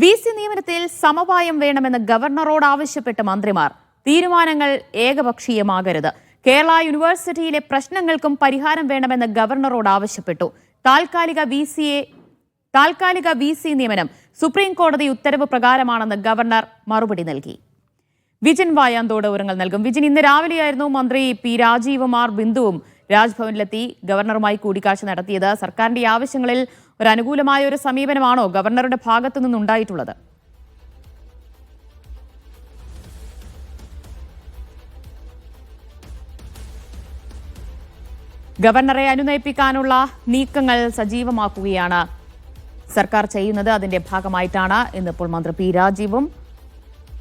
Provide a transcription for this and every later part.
V C നിയമനത്തിൽ സമവായം വേണമെന്ന് ഗവർണറോട് ആവശ്യപ്പെട്ട് മന്ത്രിമാർ. തീരുമാനങ്ങൾ ഏകപക്ഷീയമാകരുത്. കേരള യൂണിവേഴ്സിറ്റിയിലെ പ്രശ്നങ്ങൾക്കും പരിഹാരം വേണമെന്ന് ഗവർണറോട് ആവശ്യപ്പെട്ടു. താൽക്കാലിക വി സിയെ താൽക്കാലിക വി സി നിയമനം സുപ്രീം കോടതി ഉത്തരവ് പ്രകാരമാണെന്ന് ഗവർണർ മറുപടി നൽകി. വിജിൻ വായാന്തോട് വിവരങ്ങൾ നൽകും. വിജിൻ ഇന്ന് രാവിലെയായിരുന്നു മന്ത്രി പി രാജീവ് ബിന്ദുവും രാജ്ഭവനിലെത്തി ഗവർണറുമായി കൂടിക്കാഴ്ച നടത്തിയത്. സർക്കാരിന്റെ ആവശ്യങ്ങളിൽ ഒരു അനുകൂലമായ ഒരു സമീപനമാണോ ഗവർണറുടെ ഭാഗത്തു നിന്നുണ്ടായിട്ടുള്ളത്? ഗവർണറെ അനുനയിപ്പിക്കാനുള്ള നീക്കങ്ങൾ സജീവമാക്കുകയാണ്. സർക്കാർ ചെയ്യുന്നത് അതിന്റെ ഭാഗമായിട്ടാണ്. ഇന്നിപ്പോൾ മന്ത്രി പി രാജീവും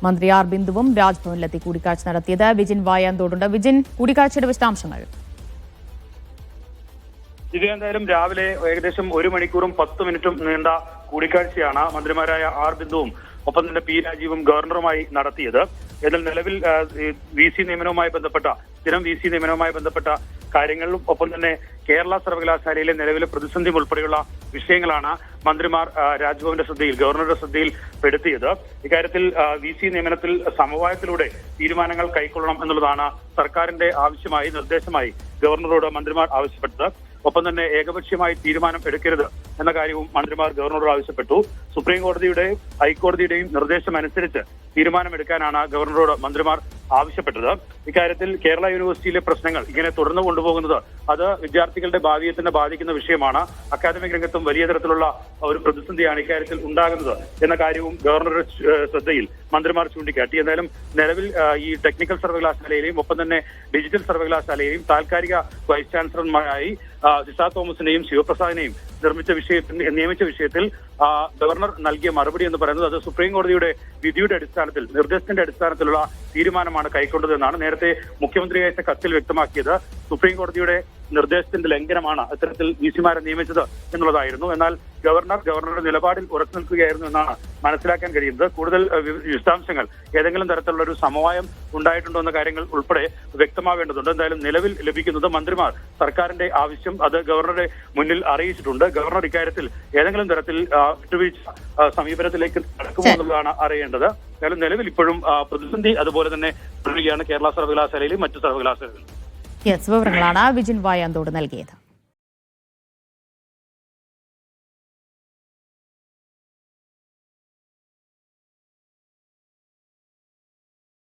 മന്ത്രി ആർ ബിന്ദുവും രാജ്ഭവനിലെത്തി കൂടിക്കാഴ്ച നടത്തിയത്. വിജിൻ വായാന്തോടുണ്ട്. വിജിൻ കൂടിക്കാഴ്ചയുടെ വിശദാംശങ്ങൾ. ഇത് എന്തായാലും രാവിലെ ഏകദേശം ഒരു മണിക്കൂറും പത്ത് മിനിറ്റും നീണ്ട കൂടിക്കാഴ്ചയാണ് മന്ത്രിമാരായ ആർ ബിന്ദുവും ഒപ്പം തന്നെ പി രാജീവും ഗവർണറുമായി നടത്തിയത്. എന്നാൽ നിലവിൽ വി സി നിയമനവുമായി ബന്ധപ്പെട്ട സ്ഥിരം വി സി നിയമനവുമായി ബന്ധപ്പെട്ട കാര്യങ്ങളിലും ഒപ്പം തന്നെ കേരള സർവകലാശാലയിലെ നിലവിലെ പ്രതിസന്ധി ഉൾപ്പെടെയുള്ള വിഷയങ്ങളാണ് മന്ത്രിമാർ രാജ്ഭവന്റെ ശ്രദ്ധയിൽ ഗവർണറുടെ ശ്രദ്ധയിൽ പെടുത്തിയത്. ഇക്കാര്യത്തിൽ വി സി നിയമനത്തിൽ സമവായത്തിലൂടെ തീരുമാനങ്ങൾ കൈക്കൊള്ളണം എന്നുള്ളതാണ് സർക്കാരിന്റെ ആവശ്യമായി നിർദ്ദേശമായി ഗവർണറോട് മന്ത്രിമാർ ആവശ്യപ്പെട്ടത്. ഒപ്പം തന്നെ ഏകപക്ഷീയമായി തീരുമാനം എടുക്കരുത് എന്ന കാര്യവും മന്ത്രിമാർ ഗവർണറോട് ആവശ്യപ്പെട്ടു. സുപ്രീം കോടതിയുടെ ഹൈക്കോടതിയുടെയും നിർദ്ദേശം അനുസരിച്ച് തീരുമാനമെടുക്കാനാണ് ഗവർണറോട് മന്ത്രിമാർ ആവശ്യപ്പെട്ടത്. ഇക്കാര്യത്തിൽ കേരള യൂണിവേഴ്സിറ്റിയിലെ പ്രശ്നങ്ങൾ ഇങ്ങനെ തുടർന്നു കൊണ്ടുപോകുന്നത് അത് വിദ്യാർത്ഥികളുടെ ഭാവിയെ തന്നെ ബാധിക്കുന്ന വിഷയമാണ്. അക്കാദമിക് രംഗത്തും വലിയ തരത്തിലുള്ള ഒരു പ്രതിസന്ധിയാണ് ഇക്കാര്യത്തിൽ ഉണ്ടാകുന്നത് എന്ന കാര്യവും ഗവർണറുടെ ശ്രദ്ധയിൽ മന്ത്രിമാർ ചൂണ്ടിക്കാട്ടി. എന്തായാലും നിലവിൽ ഈ ടെക്നിക്കൽ സർവകലാശാലയിലെയും ഒപ്പം തന്നെ ഡിജിറ്റൽ സർവകലാശാലയെയും താൽക്കാലിക വൈസ് ചാൻസലർമാരായി സിസാ തോമസിനെയും ശിവപ്രസാദിനെയും നിർമ്മിച്ച വിഷയത്തിൽ നിയമിച്ച വിഷയത്തിൽ ഗവർണർ നൽകിയ മറുപടി എന്ന് പറയുന്നത് അത് സുപ്രീം കോടതിയുടെ വിധിയുടെ അടിസ്ഥാനത്തിൽ നിർദ്ദേശത്തിന്റെ അടിസ്ഥാനത്തിലുള്ള തീരുമാനമാണ് കൈക്കൊണ്ടതെന്നാണ് നേരത്തെ മുഖ്യമന്ത്രി അയച്ച കത്തിൽ വ്യക്തമാക്കിയത്. സുപ്രീം കോടതിയുടെ നിർദ്ദേശത്തിന്റെ ലംഘനമാണ് അത്തരത്തിൽ വി സിമാരെ നിയമിച്ചത് എന്നുള്ളതായിരുന്നു. എന്നാൽ ഗവർണർ ഗവർണറുടെ നിലപാടിൽ ഉറച്ചു നിൽക്കുകയായിരുന്നു എന്നാണ് മനസ്സിലാക്കാൻ കഴിയുന്നത്. കൂടുതൽ വിശദാംശങ്ങൾ ഏതെങ്കിലും തരത്തിലുള്ള ഒരു സമവായം ഉണ്ടായിട്ടുണ്ടോ എന്ന കാര്യങ്ങൾ ഉൾപ്പെടെ വ്യക്തമാവേണ്ടതുണ്ട്. എന്തായാലും നിലവിൽ ലഭിക്കുന്നത് മന്ത്രിമാർ സർക്കാരിന്റെ ആവശ്യം അത് ഗവർണറെ മുന്നിൽ അറിയിച്ചിട്ടുണ്ട്. ഗവർണർ ഇക്കാര്യത്തിൽ ഏതെങ്കിലും തരത്തിൽ വിട്ടുവീഴ്ച സമീപനത്തിലേക്ക് നടക്കുമോ എന്നുള്ളതാണ് അറിയേണ്ടത്. എന്തായാലും നിലവിൽ ഇപ്പോഴും പ്രതിസന്ധി അതുപോലെ തന്നെ തുടരുകയാണ് കേരള സർവകലാശാലയിലും മറ്റു സർവകലാശാലകളിലും യെസ് വിവരങ്ങളാണ് വിജിൻ വായാന്തോട് നൽകിയത്.